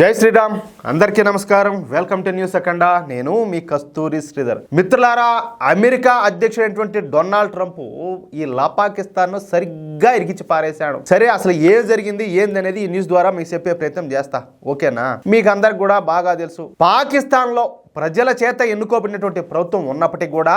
జై శ్రీరామ్. అందరికీ నమస్కారం. Welcome to news Akhanda. నేను మీ కస్తూరి శ్రీధర్. మిత్రులారా అమెరికా అధ్యక్షుడైనటువంటి డొనాల్డ్ ట్రంప్ ఈ లపాకిస్తాన్ను సరిగ్గా ఇరికించి పారేశాడు. సరే అసలు ఏం జరిగింది ఏంది అనేది ఈ న్యూస్ ద్వారా మీకు చెప్పే ప్రయత్నం చేస్తా. ఓకేనా? మీకు అందరికి కూడా బాగా తెలుసు. పాకిస్తాన్లో ప్రజల చేత ఎన్నుకోబడినటువంటి ప్రభుత్వం ఉన్నప్పటికీ కూడా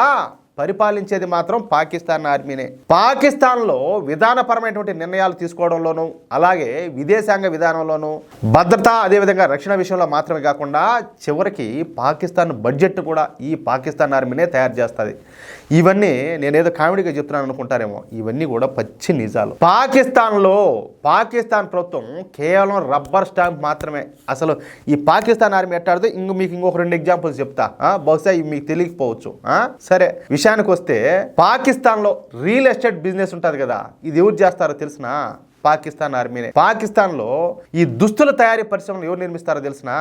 పరిపాలించేది మాత్రం పాకిస్తాన్ ఆర్మీనే. పాకిస్తాన్లో విధానపరమైనటువంటి నిర్ణయాలు తీసుకోవడంలోనూ అలాగే విదేశాంగ విధానంలోనూ భద్రత అదేవిధంగా రక్షణ విషయంలో మాత్రమే కాకుండా చివరికి పాకిస్తాన్ బడ్జెట్ కూడా ఈ పాకిస్తాన్ ఆర్మీనే తయారు చేస్తుంది. ఇవన్నీ నేనేదో కామెడీగా చెప్తున్నాను అనుకుంటారేమో ఇవన్నీ కూడా పచ్చి నిజాలు. పాకిస్తాన్లో పాకిస్తాన్ ప్రభుత్వం కేవలం రబ్బర్ స్టాంప్ మాత్రమే. అసలు ఈ పాకిస్తాన్ ఆర్మీ ఎట్టాడితే ఇంక మీకు ఇంకొక రెండు ఎగ్జాంపుల్స్ చెప్తా. బహుశా ఇవి మీకు తెలియకపోవచ్చు. సరే సరే విషయానికి వస్తే పాకిస్తాన్లో రియల్ ఎస్టేట్ బిజినెస్ ఉంటుంది కదా. ఇది ఎవరు చేస్తారో తెలిసిన? పాకిస్తాన్ ఆర్మీనే. పాకిస్తాన్లో ఈ దుస్తుల తయారీ పరిశ్రమలు ఎవరు నిర్మిస్తారో తెలిసిన?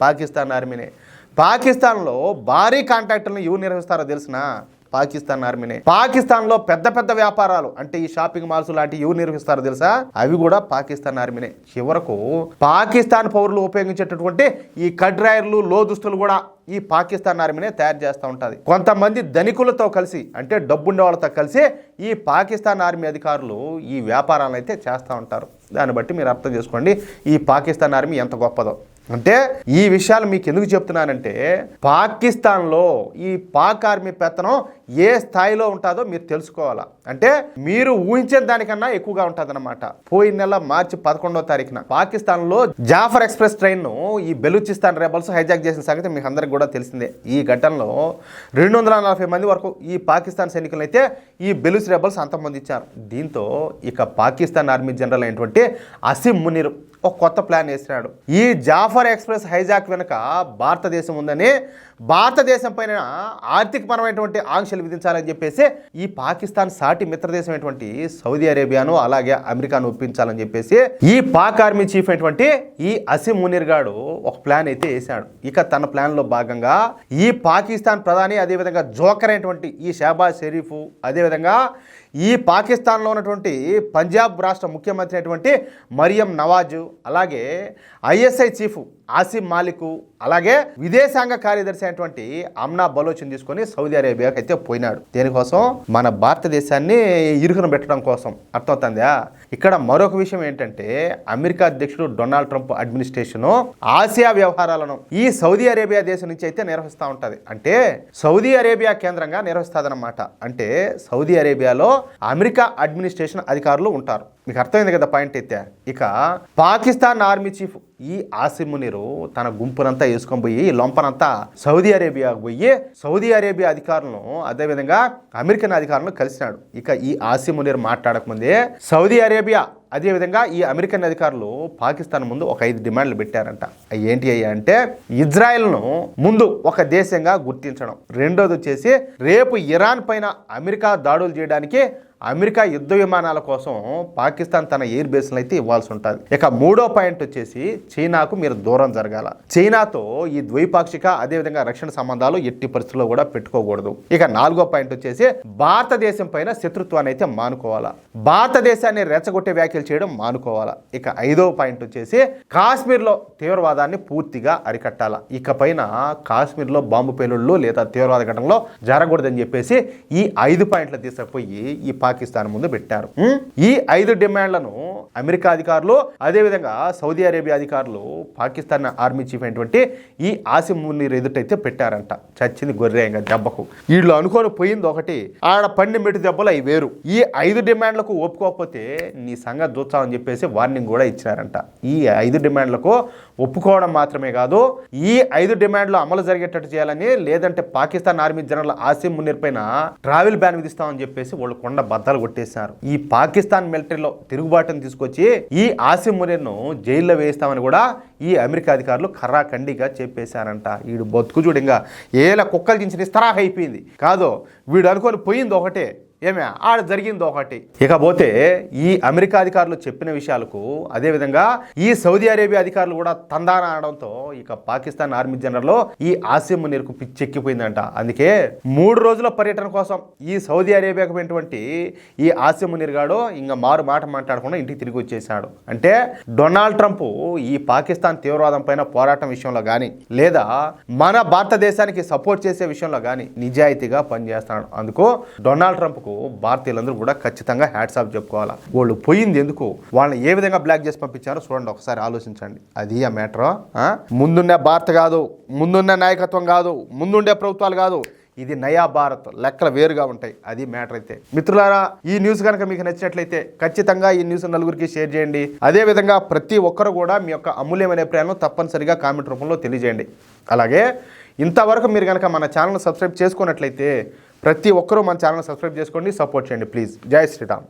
పాకిస్తాన్ ఆర్మీనే. పాకిస్తాన్లో భారీ కాంట్రాక్టులను ఎవరు నిర్వహిస్తారో తెలిసిన? పాకిస్తాన్ ఆర్మీనే. పాకిస్తాన్లో పెద్ద పెద్ద వ్యాపారాలు అంటే ఈ షాపింగ్ మాల్స్ లాంటివి ఎవరు నిర్వహిస్తారో తెలుసా? అవి కూడా పాకిస్తాన్ ఆర్మీనే. చివరకు పాకిస్తాన్ పౌరులు ఉపయోగించేటటువంటి ఈ కడ్రాయర్లు లో దుస్తులు కూడా ఈ పాకిస్తాన్ ఆర్మీనే తయారు చేస్తూ ఉంటుంది. కొంతమంది ధనికులతో కలిసి అంటే డబ్బుండే వాళ్ళతో కలిసి ఈ పాకిస్తాన్ ఆర్మీ అధికారులు ఈ వ్యాపారాలను అయితే చేస్తూ ఉంటారు. దాన్ని బట్టి మీరు అర్థం చేసుకోండి ఈ పాకిస్తాన్ ఆర్మీ ఎంత గొప్పదో. అంటే ఈ విషయాలు మీకు ఎందుకు చెప్తున్నానంటే పాకిస్తాన్లో ఈ పాక్ ఆర్మీ పెత్తనం ఏ స్థాయిలో ఉంటుందో మీరు తెలుసుకోవాలా. అంటే మీరు ఊహించే దానికన్నా ఎక్కువగా ఉంటుందన్నమాట. పోయిన నెల మార్చి పదకొండవ తారీఖున పాకిస్తాన్లో జాఫర్ ఎక్స్ప్రెస్ ట్రైన్ను ఈ బెలూచిస్తాన్ రెబల్స్ హైజాక్ చేసిన సంగతి మీకు అందరికి కూడా తెలిసిందే. ఈ ఘటనలో రెండు వందల నలభై మంది వరకు ఈ పాకిస్తాన్ సైనికులను అయితే ఈ బెలూచ్ రెబల్స్ అంతమందించారు. దీంతో ఇక పాకిస్తాన్ ఆర్మీ జనరల్ అయినటువంటి అసిమ్ మునీర్ ఒక కొత్త ప్లాన్ వేసినాడు. ఈ జాఫర్ ఎక్స్ప్రెస్ హైజాక్ వెనుక భారతదేశం ఉందని భారతదేశం పైన ఆర్థికపరమైనటువంటి ఆంక్షలు విధించాలని చెప్పేసి ఈ పాకిస్తాన్ సాటి మిత్రదేశం అయినటువంటి సౌదీ అరేబియాను అలాగే అమెరికాను ఒప్పించాలని చెప్పేసి ఈ పాక్ ఆర్మీ చీఫ్ అయినటువంటి ఈ అసిమ్ మునీర్ గాడు ఒక ప్లాన్ అయితే వేశాడు. ఇక తన ప్లాన్లో భాగంగా ఈ పాకిస్తాన్ ప్రధాని అదేవిధంగా జోకర్ అయినటువంటి ఈ షాబాజ్ షరీఫ్ అదేవిధంగా ఈ పాకిస్తాన్లో ఉన్నటువంటి పంజాబ్ రాష్ట్ర ముఖ్యమంత్రి అయినటువంటి మరియం నవాజు అలాగే ఐఎస్ఐ చీఫ్ ఆసిమ్ మాలిక్ అలాగే విదేశాంగ కార్యదర్శి అయినటువంటి అమ్నా బలోచిని తీసుకొని సౌదీ అరేబియాకి అయితే పోయినాడు. దేనికోసం? మన భారతదేశాన్ని ఇరుకున పెట్టడం కోసం. అర్థమవుతుందా? ఇక్కడ మరొక విషయం ఏంటంటే అమెరికా అధ్యక్షుడు డొనాల్డ్ ట్రంప్ అడ్మినిస్ట్రేషన్ ఆసియా వ్యవహారాలను ఈ సౌదీ అరేబియా దేశం నుంచి అయితే నిర్వహిస్తూ ఉంటుంది. అంటే సౌదీ అరేబియా కేంద్రంగా నిర్వహిస్తుందన్నమాట అంటే సౌదీ అరేబియాలో అమెరికా అడ్మినిస్ట్రేషన్ అధికారులు ఉంటారు. మీకు అర్థమైంది కదా పాయింట్ అయితే? ఇక పాకిస్తాన్ ఆర్మీ చీఫ్ ఈ ఆసిమునిరు తన గుంపునంతా వేసుకొని పోయి లొంపనంతా సౌదీ అరేబియాకు పోయి సౌదీ అరేబియా అధికారులను అదేవిధంగా అమెరికన్ అధికారులను కలిసినాడు. ఇక ఈ ఆసిమునిర్ మాట్లాడకముందే సౌదీ అరేబియా అదేవిధంగా ఈ అమెరికన్ అధికారులు పాకిస్తాన్ ముందు ఒక ఐదు డిమాండ్లు పెట్టారంట. ఏంటి అయ్యా అంటే ఇజ్రాయెల్ను ముందు ఒక దేశంగా గుర్తించడం. రెండోది వచ్చేసి రేపు ఇరాన్ పైన అమెరికా దాడులు చేయడానికి అమెరికా యుద్ధ విమానాల కోసం పాకిస్తాన్ తన ఎయిర్ బేస్లను అయితే ఇవ్వాల్సి ఉంటుంది. ఇక మూడో పాయింట్ వచ్చేసి చైనాకు మీరు దూరం జరగాల. చైనాతో ఈ ద్వైపాక్షిక అదేవిధంగా రక్షణ సంబంధాలు ఎట్టి పరిస్థితుల్లో కూడా పెట్టుకోకూడదు. ఇక నాలుగో పాయింట్ వచ్చేసి భారతదేశం పైన శత్రుత్వాన్ని అయితే మానుకోవాలా. భారతదేశాన్ని రెచ్చగొట్టే వ్యాఖ్యలు చేయడం మానుకోవాలా. ఇక ఐదో పాయింట్ వచ్చేసి కాశ్మీర్లో తీవ్రవాదాన్ని పూర్తిగా అరికట్టాలా. ఇక పైన కాశ్మీర్లో బాంబు పేలుళ్ళు లేదా తీవ్రవాద ఘటనలో జరగకూడదని చెప్పేసి ఈ ఐదు పాయింట్లు తీసుకుపోయి ఈ పాకిస్తాన్ ముందు పెట్టారు? ఈ ఐదు డిమాండ్లను అమెరికా అధికారులు అదేవిధంగా సౌదీ అరేబియా అధికారులు పాకిస్తాన్ ఆర్మీ చీఫ్ అయినటువంటి ఈ ఆసిమ్ మునీర్ ఎదుటైతే పెట్టారంట. చచ్చింది గొర్రె ఇంకా దెబ్బకు. వీళ్ళు అనుకొని పోయింది ఒకటి ఆడ పండి మెట్టు దెబ్బలు అవి వేరు. ఈ ఐదు డిమాండ్లకు ఒప్పుకోకపోతే నీ సంగతి చూస్తామని చెప్పేసి వార్నింగ్ కూడా ఇచ్చినారంట. ఈ ఐదు డిమాండ్లకు ఒప్పుకోవడం మాత్రమే కాదు ఈ ఐదు డిమాండ్లు అమలు జరిగేటట్టు చేయాలని లేదంటే పాకిస్తాన్ ఆర్మీ జనరల్ ఆసిమ్ మునీర్ పైన ట్రావెల్ బ్యాన్ విధిస్తామని చెప్పేసి వాళ్ళు కొండ బద్దలు కొట్టేశారు. ఈ పాకిస్తాన్ మిలిటరీలో తిరుగుబాటును తీసుకొచ్చి ఈ ఆసిమ్ మునీర్ను జైల్లో వేయిస్తామని కూడా ఈ అమెరికా అధికారులు కర్రాఖండిగా చెప్పేశారంట. వీడు బతుకు చూడంగా ఏలా కుక్కలు చించిన ఇస్తరాహ అయిపోయింది కాదు వీడు అనుకొని పోయింది ఒకటే. ఏమే? ఆడ జరిగింది ఒకటి. ఇకపోతే ఈ అమెరికా అధికారులు చెప్పిన విషయాలకు అదేవిధంగా ఈ సౌదీ అరేబియా అధికారులు కూడా తందాన ఆడడంతో ఇక పాకిస్తాన్ ఆర్మీ జనరల్ ఈ ఆసిమ్ మునీర్కు పిచ్చెక్కిపోయిందంట. అందుకే మూడు రోజుల పర్యటన కోసం ఈ సౌదీ అరేబియాకు పోయినటువంటి ఈ ఆసిమ్ మునీర్ గాడు ఇంకా మారు మాట మాట్లాడకుండా ఇంటికి తిరిగి వచ్చేసాడు అంటే డొనాల్డ్ ట్రంప్ ఈ పాకిస్తాన్ తీవ్రవాదం పైన పోరాటం విషయంలో కానీ లేదా మన భారతదేశానికి సపోర్ట్ చేసే విషయంలో కానీ నిజాయితీగా పనిచేస్తున్నాడు. అందుకు డొనాల్డ్ ట్రంప్కు భారతీయులందరూ కూడా ఖచ్చితంగా హ్యాట్స్ ఆఫ్ చెప్పుకోవాలా. వాళ్ళు పోయింది ఎందుకు? వాళ్ళని ఏ విధంగా బ్లాక్ చేసి పంపించారో చూడండి ఒకసారి ఆలోచించండి. అది ఆ మ్యాటర్ ముందున్న భారత్ కాదు ముందున్న నాయకత్వం కాదు ముందుండే ప్రభుత్వాలు కాదు. ఇది నయా భారత్ లెక్కలు వేరుగా ఉంటాయి. అది మ్యాటర్ అయితే. మిత్రులారా ఈ న్యూస్ కనుక మీకు నచ్చినట్లయితే ఖచ్చితంగా ఈ న్యూస్ నలుగురికి షేర్ చేయండి. అదే విధంగా ప్రతి ఒక్కరు కూడా మీ యొక్క అమూల్యమైన అభిప్రాయాలను తప్పనిసరిగా కామెంట్ రూపంలో తెలియజేయండి. అలాగే ఇంతవరకు మీరు కనుక మన ఛానల్ సబ్స్క్రైబ్ చేసుకున్నట్లయితే ప్రతి ఒక్కరూ మన ఛానల్ సబ్స్క్రైబ్ చేసుకోండి సపోర్ట్ చేయండి ప్లీజ్. జై శ్రీరామ్.